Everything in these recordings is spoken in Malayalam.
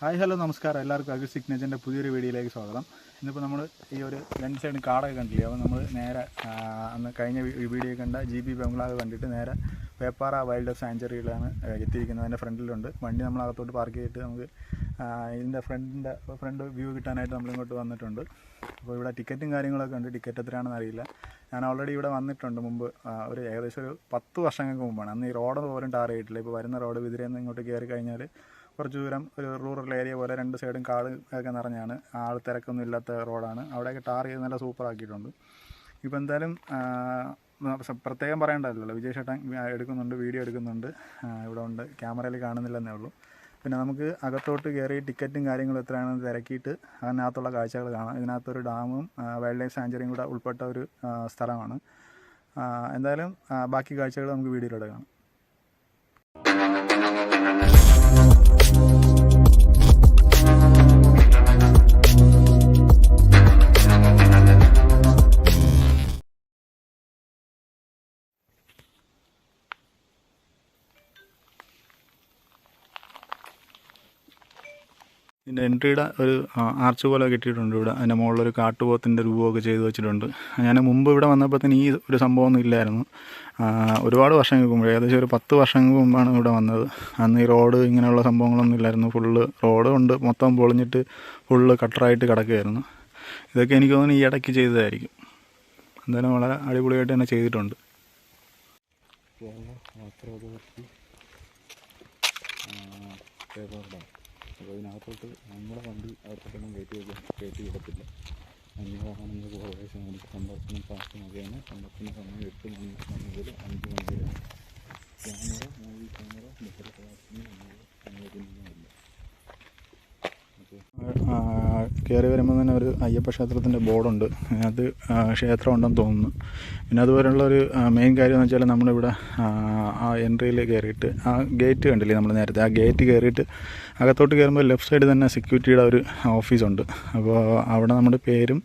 ഹായ് ഹലോ നമസ്കാരം. എല്ലാവർക്കും അഗ്രി സിഗ്നേച്ചറിന്റെ പുതിയൊരു വീഡിയോയിലേക്ക് സ്വാഗതം. ഇന്നിപ്പോൾ നമ്മൾ ഈ ഒരു രണ്ട് സൈഡ് കാടൊക്കെ കണ്ടില്ലേ? അപ്പോൾ നമ്മൾ നേരെ അന്ന് കഴിഞ്ഞ വീഡിയോ കണ്ട ജി ബി ബംഗ്ലാവ് കണ്ടിട്ട് നേരെ വേപ്പാറ വൈൽഡ് സാഞ്ചുറിയിലാണ് എത്തിയിരിക്കുന്നത്. അതിന്റെ ഫ്രണ്ടിലുണ്ട്. വണ്ടി നമ്മൾ അകത്തോട്ട് പാർക്ക് ചെയ്തിട്ട് നമുക്ക് ഇതിന്റെ ഫ്രണ്ടിന്റെ ഫ്രണ്ട് വ്യൂ കിട്ടാനായിട്ട് നമ്മളിങ്ങോട്ട് വന്നിട്ടുണ്ട്. അപ്പോൾ ഇവിടെ ടിക്കറ്റും കാര്യങ്ങളൊക്കെ ഉണ്ട്. ടിക്കറ്റ് എത്രയാണെന്ന് അറിയില്ല. ഞാൻ ഓൾറെഡി ഇവിടെ വന്നിട്ടുണ്ട് മുമ്പ് ഒരു ഏകദേശം ഒരു പത്ത് വർഷങ്ങൾക്ക് മുമ്പാണ്. അന്ന് ഈ റോഡ് പോലും ടാർ ചെയ്തിട്ടില്ല. ഇപ്പോൾ വരുന്ന റോഡ് വിതിരയിൽ നിന്ന് ഇങ്ങോട്ട് കയറി കഴിഞ്ഞാൽ കുറച്ച് ദൂരം ഒരു റൂറൽ ഏരിയ പോലെ രണ്ട് സൈഡും കാട് ഒക്കെ നിറഞ്ഞാണ്. ആൾ തിരക്കൊന്നും ഇല്ലാത്ത റോഡാണ് അവിടെയൊക്കെ ടാർ ചെയ്ത് നല്ല സൂപ്പർ ആക്കിയിട്ടുണ്ട്. ഇപ്പോൾ എന്തായാലും പ്രത്യേകം പറയേണ്ടതല്ലോ വിജയ് ചേട്ടൻ എടുക്കുന്നുണ്ട് വീഡിയോ എടുക്കുന്നുണ്ട്. ഇവിടെ ഉണ്ട്. ക്യാമറയിൽ കാണുന്നില്ലെന്നേ ഉള്ളൂ. പിന്നെ നമുക്ക് അകത്തോട്ട് കയറി ടിക്കറ്റും കാര്യങ്ങളും എത്രയാണെന്ന് തിരക്കിയിട്ട് അതിനകത്തുള്ള കാഴ്ചകൾ കാണാം. ഇതിനകത്തൊരു ഡാമും വൈൽഡ് ലൈഫ് സാഞ്ചുറിയും കൂടെ ഉൾപ്പെട്ട ഒരു സ്ഥലമാണ്. എന്തായാലും ബാക്കി കാഴ്ചകൾ നമുക്ക് വീഡിയോയിലൂടെ കാണാം. thank you എൻട്രിയുടെ ഒരു ആർച്ച് പോലെ കെട്ടിയിട്ടുണ്ട് ഇവിടെ. അതിന്റെ മുകളിലൊരു കാട്ടുപോത്തിന്റെ രൂപമൊക്കെ ചെയ്തു വെച്ചിട്ടുണ്ട്. ഞാൻ മുമ്പ് ഇവിടെ വന്നപ്പോഴത്തേന് ഈ ഒരു സംഭവമൊന്നും ഇല്ലായിരുന്നു. ഒരുപാട് വർഷങ്ങൾക്ക് മുമ്പ് ഏകദേശം ഒരു പത്ത് വർഷങ്ങൾക്ക് മുമ്പാണ് ഇവിടെ വന്നത്. അന്ന് ഈ റോഡ് ഇങ്ങനെയുള്ള സംഭവങ്ങളൊന്നും ഇല്ലായിരുന്നു. ഫുള്ള് റോഡ് കൊണ്ട് മൊത്തം പൊളിഞ്ഞിട്ട് ഫുള്ള് കട്ടറായിട്ട് കിടക്കുകയായിരുന്നു. ഇതൊക്കെ എനിക്ക് തോന്നുന്നു ഈ ഇടയ്ക്ക് ചെയ്തതായിരിക്കും. എന്തായാലും വളരെ അടിപൊളിയായിട്ട് തന്നെ ചെയ്തിട്ടുണ്ട്. പേപ്പറിടാം അപ്പോൾ അതിനകത്തോട്ട് നമ്മുടെ വണ്ടി അകത്തോട്ടൊന്നും കയറ്റി വയ്ക്കാൻ കയറ്റി വിടത്തില്ല അന്യവാഹനങ്ങൾക്ക് പ്രവേശനം നമുക്ക് സന്ദർശനം മുഖേന സന്ദർശന സമയം എട്ട് മണി മുതൽ അഞ്ച് മണി വരെ. ക്യാമറ മൂവി ക്യാമറ ബഹിർപ്രകാശനം നമ്മൾ അനുവദനീയമല്ല കയറി വരുമ്പോൾ തന്നെ ഒരു അയ്യപ്പ ക്ഷേത്രത്തിന്റെ ബോർഡുണ്ട്. അത് ആ, ക്ഷേത്രം ഉണ്ടെന്ന് തോന്നുന്നു. പിന്നെ അതുപോലുള്ള ഒരു മെയിൻ കാര്യം എന്ന് വെച്ചാൽ നമ്മളിവിടെ ആ, എൻട്രിയിൽ കയറിയിട്ട് ആ ഗേറ്റ് കണ്ടില്ലേ നമ്മൾ നേരത്തെ? ആ ഗേറ്റ് കയറിയിട്ട് അകത്തോട്ട് കയറുമ്പോൾ ലെഫ്റ്റ് സൈഡിൽ തന്നെ സെക്യൂരിറ്റിയുടെ ഒരു ഓഫീസുണ്ട് അപ്പോൾ അവിടെ നമ്മുടെ പേരും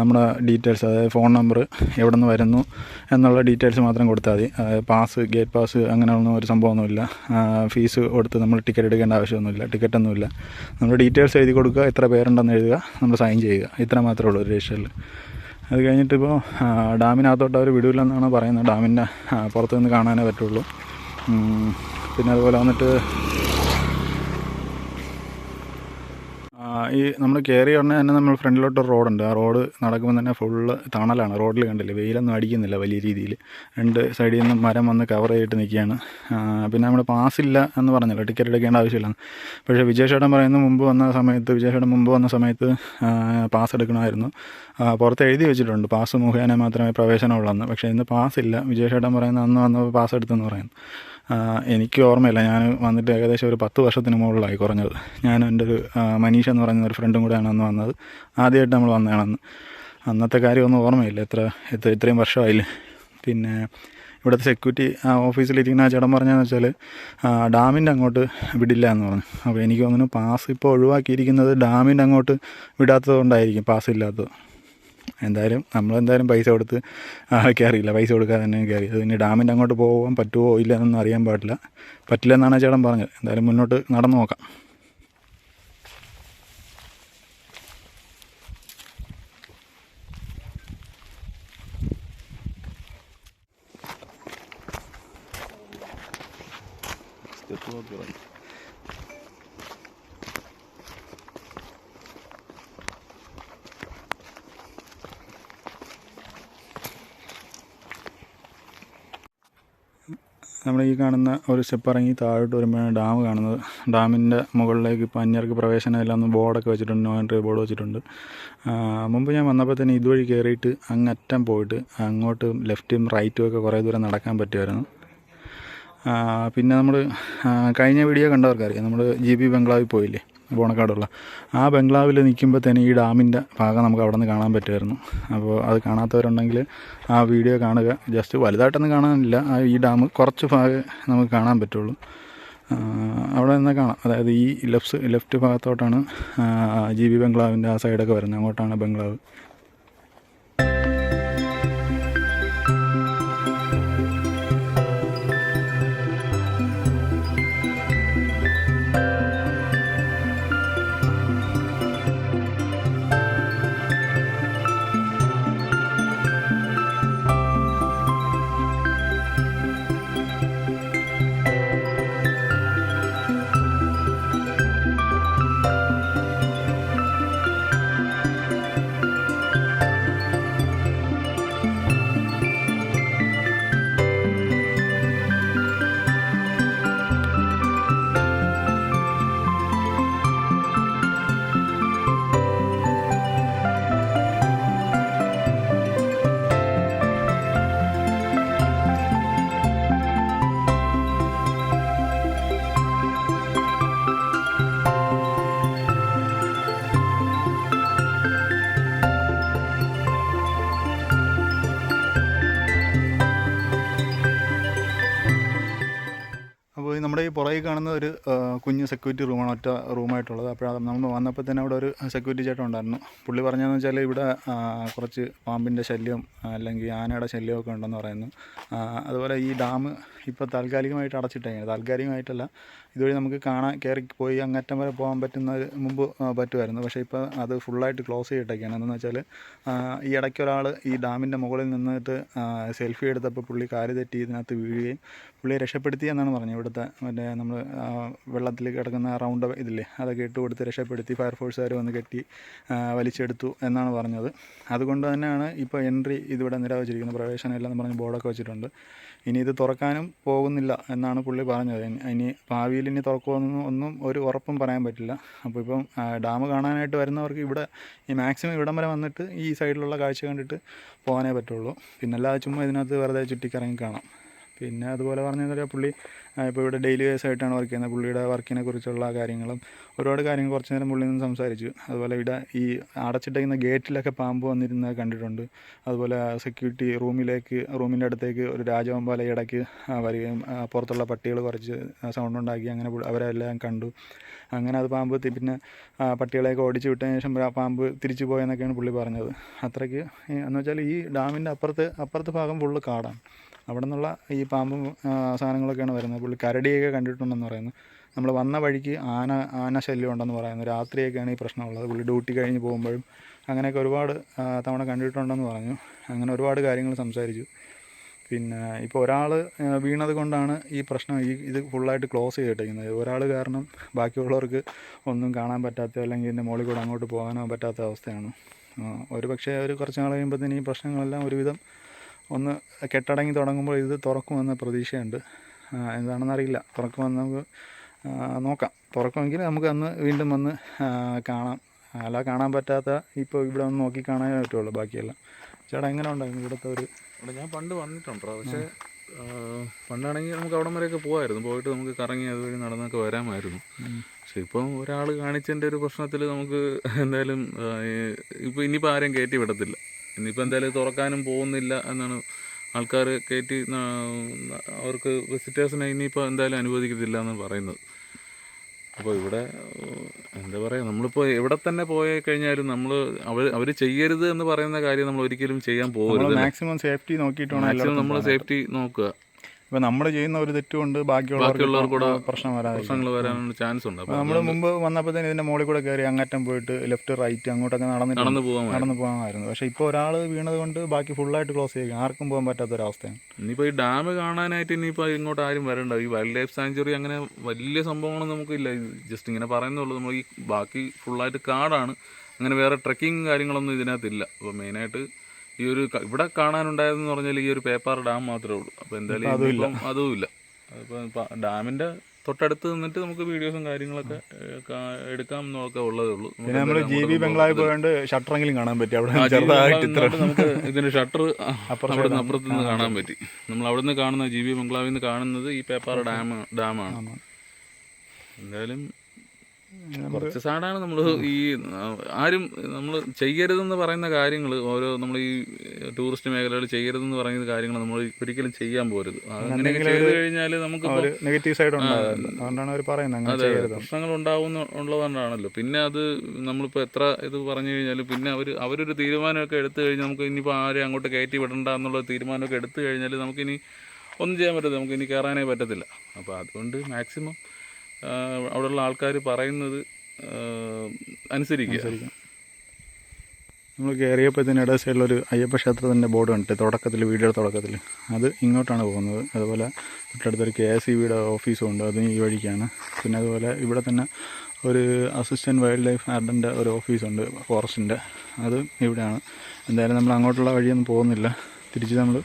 നമ്മുടെ ഡീറ്റെയിൽസ് അതായത് ഫോൺ നമ്പർ എവിടെ നിന്ന് വരുന്നു എന്നുള്ള ഡീറ്റെയിൽസ് മാത്രം കൊടുത്താൽ മതി. പാസ് ഗേറ്റ് പാസ് അങ്ങനെയൊന്നും ഒരു സംഭവമൊന്നുമില്ല. ഫീസ് കൊടുത്ത് നമ്മൾ ടിക്കറ്റ് എടുക്കേണ്ട ആവശ്യമൊന്നുമില്ല ടിക്കറ്റൊന്നുമില്ല നമ്മുടെ ഡീറ്റെയിൽസ് എഴുതി കൊടുക്കുക എത്ര പേരുണ്ടെന്ന് എഴുതുക നമ്മൾ സൈൻ ചെയ്യുക. ഇത്ര മാത്രമേ ഉള്ളൂ ഒരു രജിസ്റ്ററിൽ അത് കഴിഞ്ഞിട്ടിപ്പോൾ ഡാമിനകത്തോട്ട് അവർ വിടില്ലെന്നാണ് പറയുന്നത്. ഡാമിന്റെ പുറത്തുനിന്ന് നിന്ന് കാണാനേ പറ്റുള്ളൂ. പിന്നെ അതുപോലെ വന്നിട്ട് ആ, ഈ നമ്മൾ കയറി ഉടനെ തന്നെ നമ്മൾ ഫ്രണ്ടിലോട്ട് ഒരു റോഡുണ്ട്. ആ റോഡ് നടക്കുമ്പോൾ തന്നെ ഫുള്ള് തണലാണ്. റോഡിൽ കണ്ടില്ല? വെയിലൊന്നും അടിക്കുന്നില്ല വലിയ രീതിയിൽ രണ്ട് സൈഡിൽ നിന്നും മരം വന്ന് കവർ ചെയ്തിട്ട് നിൽക്കുകയാണ് പിന്നെ നമ്മൾ പാസ്സില്ല എന്ന് പറഞ്ഞല്ലോ. ടിക്കറ്റ് എടുക്കേണ്ട ആവശ്യമില്ല. പക്ഷേ വിജയശേടൻ പറയുന്ന മുമ്പ് വന്ന സമയത്ത് വിജയശേടൻ മുമ്പ് വന്ന സമയത്ത് പാസ് എടുക്കണമായിരുന്നു. പുറത്ത് എഴുതി വെച്ചിട്ടുണ്ട്. പാസ് മുഖേന മാത്രമേ പ്രവേശനമുള്ളൂ പക്ഷേ ഇന്ന് പാസ്സില്ല വിജയശേടൻ പറയുന്ന അന്ന് വന്നപ്പോൾ പാസ് എടുത്തെന്ന് പറയുന്നു. എനിക്ക് ഓർമ്മയില്ല. ഞാൻ വന്നിട്ട് ഏകദേശം ഒരു പത്ത് വർഷത്തിന് മുകളിലായി കുറഞ്ഞത്. ഞാൻ എന്റെ ഒരു മനീഷ എന്ന് പറയുന്ന ഒരു ഫ്രണ്ടും കൂടെയാണ് അന്ന് വന്നത്. ആദ്യമായിട്ട് നമ്മൾ വന്നതാണെന്ന്. അന്നത്തെ കാര്യമൊന്നും ഓർമ്മയില്ല. എത്ര എത്ര ഇത്രയും വർഷമായില്ലേ. പിന്നെ ഇവിടുത്തെ സെക്യൂരിറ്റി ഓഫീസിലിരിക്കുന്ന ആ ചേട്ടൻ പറഞ്ഞതെന്ന് വെച്ചാൽ ഡാമിന്റെ അങ്ങോട്ട് വിടില്ല എന്ന് പറഞ്ഞു. അപ്പോൾ എനിക്ക് തോന്നുന്നു പാസ് ഇപ്പോൾ ഒഴിവാക്കിയിരിക്കുന്നത് ഡാമിന്റെ അങ്ങോട്ട് വിടാത്തത് കൊണ്ടായിരിക്കും പാസ് ഇല്ലാത്തത്. എന്തായാലും നമ്മളെന്തായാലും പൈസ കൊടുത്ത് കയറിയില്ല പൈസ കൊടുക്കാതെ തന്നെ കയറി അത് ഇനി ഡാമിന്റെ അങ്ങോട്ട് പോകാൻ പറ്റുമോ ഇല്ല എന്നൊന്നും അറിയാൻ പാടില്ല. പറ്റില്ല എന്നാണ് ആ ചേട്ടൻ പറഞ്ഞത്. എന്തായാലും മുന്നോട്ട് നടന്നു നോക്കാം. നമ്മൾ ഈ കാണുന്ന ഒരു സ്റ്റെപ്പ് ഇറങ്ങി താഴോട്ട് വരുമ്പോഴാണ് ഡാം കാണുന്നത്. ഡാമിന്റെ മുകളിലേക്ക് ഇപ്പോൾ അന്യർക്ക് പ്രവേശനമില്ല എന്ന് ബോർഡൊക്കെ വെച്ചിട്ടുണ്ട് നോ എൻട്രി ബോർഡ് വെച്ചിട്ടുണ്ട്. മുമ്പ് ഞാൻ വന്നപ്പോൾ തന്നെ ഇതുവഴി കയറിയിട്ട് അങ്ങറ്റം പോയിട്ട് അങ്ങോട്ട് ലെഫ്റ്റും റൈറ്റും ഒക്കെ കുറേ ദൂരം നടക്കാൻ പറ്റുമായിരുന്നു. പിന്നെ നമ്മൾ കഴിഞ്ഞ വീഡിയോ കണ്ടവർക്കറിയാം നമ്മൾ ജി ബി ബംഗ്ലാവിൽ പോയില്ലേ? ബോണക്കാടുള്ള. ആ ബംഗ്ലാവിൽ നിൽക്കുമ്പോൾ തന്നെ ഈ ഡാമിന്റെ ഭാഗം നമുക്ക് അവിടെ നിന്ന് കാണാൻ പറ്റുമായിരുന്നു. അപ്പോൾ അത് കാണാത്തവരുണ്ടെങ്കിൽ ആ വീഡിയോ കാണുക. ജസ്റ്റ് വലുതായിട്ടൊന്നും കാണാനില്ല. ആ ഈ ഡാം കുറച്ച് ഭാഗം നമുക്ക് കാണാൻ പറ്റുള്ളൂ. അവിടെ നിന്ന് കാണാം. അതായത് ഈ ലെഫ്റ്റ് ലെഫ്റ്റ് ഭാഗത്തോട്ടാണ് ജി ബി ബംഗ്ലാവിന്റെ ആ സൈഡൊക്കെ വരുന്നത്. അങ്ങോട്ടാണ് ബംഗ്ലാവ്. കാണുന്നത് ഒരു കുഞ്ഞ് സെക്യൂരിറ്റി റൂമാണ് ഒറ്റ റൂമായിട്ടുള്ളത്. അപ്പോൾ നമ്മൾ വന്നപ്പോൾ തന്നെ അവിടെ ഒരു സെക്യൂരിറ്റി ചേട്ടൻ ഉണ്ടായിരുന്നു. പുള്ളി പറഞ്ഞതെന്ന് വെച്ചാൽ ഇവിടെ കുറച്ച് പാമ്പിന്റെ ശല്യം അല്ലെങ്കിൽ ആനയുടെ ശല്യമൊക്കെ ഉണ്ടെന്ന് പറയുന്നു. അതുപോലെ ഈ ഡാം ഇപ്പോൾ താൽക്കാലികമായിട്ട് അടച്ചിട്ടേക്കാണ്. താൽക്കാലികമായിട്ടല്ല ഇതുവഴി നമുക്ക് കാണാൻ കയറി പോയി അങ്ങറ്റം വരെ പോകാൻ പറ്റുന്ന മുമ്പ് പറ്റുമായിരുന്നു. പക്ഷേ ഇപ്പോൾ അത് ഫുള്ളായിട്ട് ക്ലോസ് ചെയ്തിട്ടൊക്കെയാണ് എന്തെന്ന് വെച്ചാൽ ഈ ഇടയ്ക്ക് ഒരാൾ ഈ ഡാമിന്റെ മുകളിൽ നിന്നിട്ട് സെൽഫി എടുത്തപ്പോൾ പുള്ളി കാൽ തെറ്റി ഇതിനകത്ത് വീഴുകയും പുള്ളിയെ രക്ഷപ്പെടുത്തി എന്നാണ് പറഞ്ഞത്. ഇവിടുത്തെ മറ്റേ നമ്മൾ വെള്ളത്തിൽ കിടക്കുന്ന റൗണ്ട് ഇതില്ലേ അതൊക്കെ ഇട്ട് കൊടുത്ത് രക്ഷപ്പെടുത്തി ഫയർഫോഴ്സുകാർ വന്ന് കെട്ടി വലിച്ചെടുത്തു എന്നാണ് പറഞ്ഞത്. അതുകൊണ്ട് തന്നെയാണ് ഇപ്പോൾ എൻട്രി ഇതിവിടെ നിരോധിച്ചിരിക്കുന്നത് പ്രവേശനം ഇല്ലെന്ന് പറഞ്ഞ് ബോർഡൊക്കെ വെച്ചിട്ടുണ്ട്. ഇനി ഇത് തുറക്കാനും പോകുന്നില്ല എന്നാണ് പുള്ളി പറഞ്ഞത്. ഇനി- ഇനി ഇനി തുറക്കുമെന്നും ഒന്നും ഒരു ഉറപ്പും പറയാൻ പറ്റില്ല. അപ്പോൾ ഇപ്പം ഡാം കാണാനായിട്ട് വരുന്നവർക്ക് ഇവിടെ ഈ മാക്സിമം ഇവിടം വരെ വന്നിട്ട് ഈ സൈഡിലുള്ള കാഴ്ച കണ്ടിട്ട് പോകാനേ പറ്റുള്ളൂ. പിന്നെ അല്ലാതെ ചുമ്മാ ഇതിനകത്ത് വെറുതെ ചുറ്റിക്കറങ്ങി കാണാം. പിന്നെ അതുപോലെ പറഞ്ഞാൽ പുള്ളി ഇപ്പോൾ ഇവിടെ ഡെയിലി വേസ് ആയിട്ടാണ് വർക്ക് ചെയ്യുന്നത്. പുള്ളിയുടെ വർക്കിനെ കുറിച്ചുള്ള കാര്യങ്ങളും ഒരുപാട് കാര്യങ്ങൾ കുറച്ച് നേരം പുള്ളിയിൽ നിന്ന് സംസാരിച്ചു. അതുപോലെ ഇവിടെ ഈ അടച്ചിട്ടേക്കുന്ന ഗേറ്റിലൊക്കെ പാമ്പ് വന്നിരുന്നത് കണ്ടിട്ടുണ്ട്. അതുപോലെ സെക്യൂരിറ്റി റൂമിലേക്ക് റൂമിന്റെ അടുത്തേക്ക് ഒരു രാജവമ്പാല ഇടയ്ക്ക് വരികയും പുറത്തുള്ള പട്ടികൾ കുറച്ച് സൗണ്ട് ഉണ്ടാക്കി അങ്ങനെ അവരെല്ലാം കണ്ടു. അങ്ങനെ അത് പാമ്പ് പിന്നെ പട്ടികളെയൊക്കെ ഓടിച്ചു വിട്ടതിന് ശേഷം പാമ്പ് തിരിച്ചു പോയെന്നൊക്കെയാണ് പുള്ളി പറഞ്ഞത്. അത്രയ്ക്ക് എന്ന് വെച്ചാൽ ഈ ഡാമിന്റെ അപ്പുറത്ത് അപ്പുറത്തെ ഭാഗം ഫുള്ള് കാടാണ്. അവിടെ നിന്നുള്ള ഈ പാമ്പും സാധനങ്ങളൊക്കെയാണ് വരുന്നത്. പുള്ളി കരടിയൊക്കെ കണ്ടിട്ടുണ്ടെന്ന് പറയുന്നു. നമ്മൾ വന്ന വഴിക്ക് ആന ആന ശല്യം ഉണ്ടെന്ന് പറയുന്നു. രാത്രിയൊക്കെയാണ് ഈ പ്രശ്നമുള്ളത്. പുള്ളി ഡ്യൂട്ടി കഴിഞ്ഞ് പോകുമ്പോഴും അങ്ങനെയൊക്കെ ഒരുപാട് തവണ കണ്ടിട്ടുണ്ടെന്ന് പറഞ്ഞു. അങ്ങനെ ഒരുപാട് കാര്യങ്ങൾ സംസാരിച്ചു. പിന്നെ ഇപ്പോൾ ഒരാൾ വീണത് കൊണ്ടാണ് ഈ പ്രശ്നം ഈ ഇത് ഫുള്ളായിട്ട് ക്ലോസ് ചെയ്തിട്ടിരിക്കുന്നത്. ഒരാൾ കാരണം ബാക്കിയുള്ളവർക്ക് ഒന്നും കാണാൻ പറ്റാത്ത അല്ലെങ്കിൽ ഇതിന്റെ മുകളിൽ കൂടെ അങ്ങോട്ട് പോകാനോ പറ്റാത്ത അവസ്ഥയാണ്. ഒരു പക്ഷേ ഒരു കുറച്ച് നാൾ കഴിയുമ്പോഴത്തേന് ഈ പ്രശ്നങ്ങളെല്ലാം ഒരുവിധം ഒന്ന് കെട്ടടങ്ങി തുടങ്ങുമ്പോൾ ഇത് തുറക്കുമെന്ന പ്രതീക്ഷയുണ്ട്. എന്താണെന്നറിയില്ല തുറക്കുമെന്ന് നമുക്ക് നോക്കാം. തുറക്കുമെങ്കിൽ നമുക്ക് അന്ന് വീണ്ടും വന്ന് കാണാം. അല്ല കാണാൻ പറ്റാത്ത ഇപ്പോൾ ഇവിടെ ഒന്ന് നോക്കി കാണാനേ പറ്റുള്ളൂ ബാക്കിയെല്ലാം. ചേട്ടാ എങ്ങനെ ഉണ്ടായിരുന്നു ഇവിടുത്തെ ഒരു ഇവിടെ ഞാൻ പണ്ട് വന്നിട്ടുണ്ടോ പക്ഷേ പണ്ടാണെങ്കിൽ നമുക്ക് അവിടം വരെയൊക്കെ പോകായിരുന്നു പോയിട്ട് നമുക്ക് കറങ്ങി അതുവഴി നടന്നൊക്കെ വരാമായിരുന്നു. പക്ഷെ ഇപ്പം ഒരാൾ കാണിച്ചതിന്റെ ഒരു പ്രശ്നത്തിൽ നമുക്ക് എന്തായാലും ഇപ്പം ഇനിയിപ്പോൾ ആരെയും കയറ്റി വിടത്തില്ല. ഇനിയിപ്പോൾ എന്തായാലും തുറക്കാനും പോകുന്നില്ല എന്നാണ് ആൾക്കാർ കയറ്റി അവർക്ക് വിസിറ്റേഴ്സിനെ ഇനിയിപ്പോൾ എന്തായാലും അനുവദിക്കത്തില്ല എന്നാണ് പറയുന്നത്. അപ്പോൾ ഇവിടെ എന്താ പറയുക നമ്മളിപ്പോൾ എവിടെ തന്നെ പോയി കഴിഞ്ഞാലും നമ്മൾ അവർ അവർ ചെയ്യരുത് എന്ന് പറയുന്ന കാര്യം നമ്മൾ ഒരിക്കലും ചെയ്യാൻ പോകരുത് മാക്സിമം സേഫ്റ്റി നോക്കിയിട്ടാണ് മാക്സിമം നമ്മൾ സേഫ്റ്റി നോക്കുക. ഇപ്പോൾ നമ്മൾ ചെയ്യുന്ന ഒരു തെറ്റുകൊണ്ട് ബാക്കിയുള്ളവർക്ക് ബാക്കിയുള്ളവർ കൂടെ പ്രശ്നം പ്രശ്നങ്ങൾ വരാനുള്ള ചാൻസ് ഉണ്ട്. നമ്മൾ മുമ്പ് വന്നപ്പോഴത്തേന് ഇതിന്റെ മുകളിൽ കൂടെ കയറി അങ്ങറ്റം പോയിട്ട് ലെഫ്റ്റ് റൈറ്റ് അങ്ങോട്ടൊക്കെ നടന്നിട്ട് നടന്നു പോകാൻ നടന്നു പോകാമായിരുന്നു. പക്ഷെ ഇപ്പോൾ ഒരാൾ വീണത് കൊണ്ട് ബാക്കി ഫുള്ളായിട്ട് ക്ലോസ് ചെയ്യുക ആർക്കും പോകാൻ പറ്റാത്ത ഒരവസ്ഥയാണ് ഇനിയിപ്പോൾ ഈ ഡാം കാണാനായിട്ട് ഇനിയിപ്പോൾ ഇങ്ങോട്ട് ആരും വരണ്ട. ഈ വൈൽഡ് ലൈഫ് സാങ്ച്വറി അങ്ങനെ വലിയ സംഭവങ്ങളൊന്നും നമുക്കില്ല. ജസ്റ്റ് ഇങ്ങനെ പറയുന്നുള്ളൂ. നമ്മൾ ഈ ബാക്കി ഫുള്ളായിട്ട് കാടാണ്. അങ്ങനെ വേറെ ട്രക്കിങ് കാര്യങ്ങളൊന്നും ഇതിനകത്തില്ല. അപ്പോൾ മെയിനായിട്ട് ഈ ഒരു ഇവിടെ കാണാനുണ്ടായതെന്ന് പറഞ്ഞാൽ ഈ ഒരു പേപ്പാർ ഡാം മാത്രമേ ഉള്ളൂ. അപ്പോൾ എന്തായാലും അതും ഇല്ല അതിപ്പോൾ ഡാമിന്റെ തൊട്ടടുത്ത് നിന്നിട്ട് നമുക്ക് വീഡിയോസും കാര്യങ്ങളൊക്കെ എടുക്കാം എന്നൊക്കെ ഉള്ളതേ ഉള്ളൂ. പിന്നെ നമ്മൾ ജി ബി ബംഗ്ലാവ് പോയതുകൊണ്ട് ഷട്ടറെങ്കിലും കാണാൻ പറ്റി. അവിടെ ചെറുതായിട്ട് ഇത്ര നമുക്ക് ഇതിന്റെ ഷട്ടർ അപ്പുറത്തെ അവിടെ നിന്ന് അപ്പുറത്ത് നിന്ന് കാണാൻ പറ്റി. നമ്മൾ അവിടെ നിന്ന് കാണുന്ന ജി ബി ബംഗ്ലാവിൽ നിന്ന് കാണുന്നത് ഈ പേപ്പാറ ഡാം ഡാമാണ്. എന്തായാലും കുറച്ച് സാടാണ് നമ്മൾ ഈ ആരും നമ്മൾ ചെയ്യരുതെന്ന് പറയുന്ന കാര്യങ്ങൾ ഓരോ നമ്മൾ ഈ ടൂറിസ്റ്റ് മേഖലകൾ ചെയ്യരുതെന്ന് പറയുന്ന കാര്യങ്ങൾ നമ്മൾ ഒരിക്കലും ചെയ്യാൻ പോരുത്. അങ്ങനെയൊക്കെ ചെയ്ത് കഴിഞ്ഞാൽ നമുക്ക് നെഗറ്റീവ് സൈഡ് അതെ പ്രശ്നങ്ങൾ ഉണ്ടാവുന്ന ഉള്ളതുകൊണ്ടാണല്ലോ. പിന്നെ അത് നമ്മളിപ്പോൾ എത്ര ഇത് പറഞ്ഞു കഴിഞ്ഞാലും പിന്നെ അവർ അവരൊരു തീരുമാനമൊക്കെ എടുത്തു കഴിഞ്ഞാൽ നമുക്ക് ഇനിയിപ്പോൾ ആരെയും അങ്ങോട്ട് കയറ്റി വിടണ്ട എന്നുള്ള തീരുമാനമൊക്കെ എടുത്തു കഴിഞ്ഞാൽ നമുക്കിനി ഒന്നും ചെയ്യാൻ പറ്റത്തില്ല. നമുക്ക് ഇനി കയറാനേ പറ്റത്തില്ല. അപ്പോൾ അതുകൊണ്ട് മാക്സിമം അവിടെയുള്ള ആൾക്കാർ പറയുന്നത് അനുസരിക്കുക. നമ്മൾ കയറിയപ്പോൾ തന്നെ ഇട സൈഡിലൊരു അയ്യപ്പ ക്ഷേത്രത്തിന്റെ ബോർഡ് കണ്ടിട്ട് തുടക്കത്തിൽ വീടുകളുടെ തുടക്കത്തിൽ. അത് ഇങ്ങോട്ടാണ് പോകുന്നത്. അതുപോലെ തൊട്ടടുത്തൊരു കെ എസ് ഇ ബിയുടെ ഓഫീസും ഉണ്ട്. അതും ഈ വഴിക്കാണ്. പിന്നെ അതുപോലെ ഇവിടെ തന്നെ ഒരു അസിസ്റ്റന്റ് വൈൽഡ് ലൈഫ് ഗാർഡന്റെ ഒരു ഓഫീസുണ്ട് ഫോറസ്റ്റിന്റെ അത് ഇവിടെയാണ്. എന്തായാലും നമ്മൾ അങ്ങോട്ടുള്ള വഴിയൊന്നും പോകുന്നില്ല. തിരിച്ച് നമ്മൾ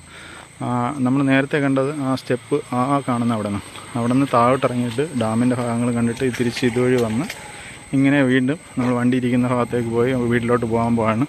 നമ്മൾ നേരത്തെ കണ്ടത് ആ സ്റ്റെപ്പ് ആ കാണുന്ന അവിടെ നിന്ന് അവിടെ നിന്ന് താഴോട്ട് ഇറങ്ങിയിട്ട് ഡാമിന്റെ ഭാഗങ്ങൾ കണ്ടിട്ട് തിരിച്ച് ഇതുവഴി വന്ന് ഇങ്ങനെ വീണ്ടും നമ്മൾ വണ്ടി ഇരിക്കുന്ന ഭാഗത്തേക്ക് പോയി വീട്ടിലോട്ട് പോകാൻ പോവാണ്.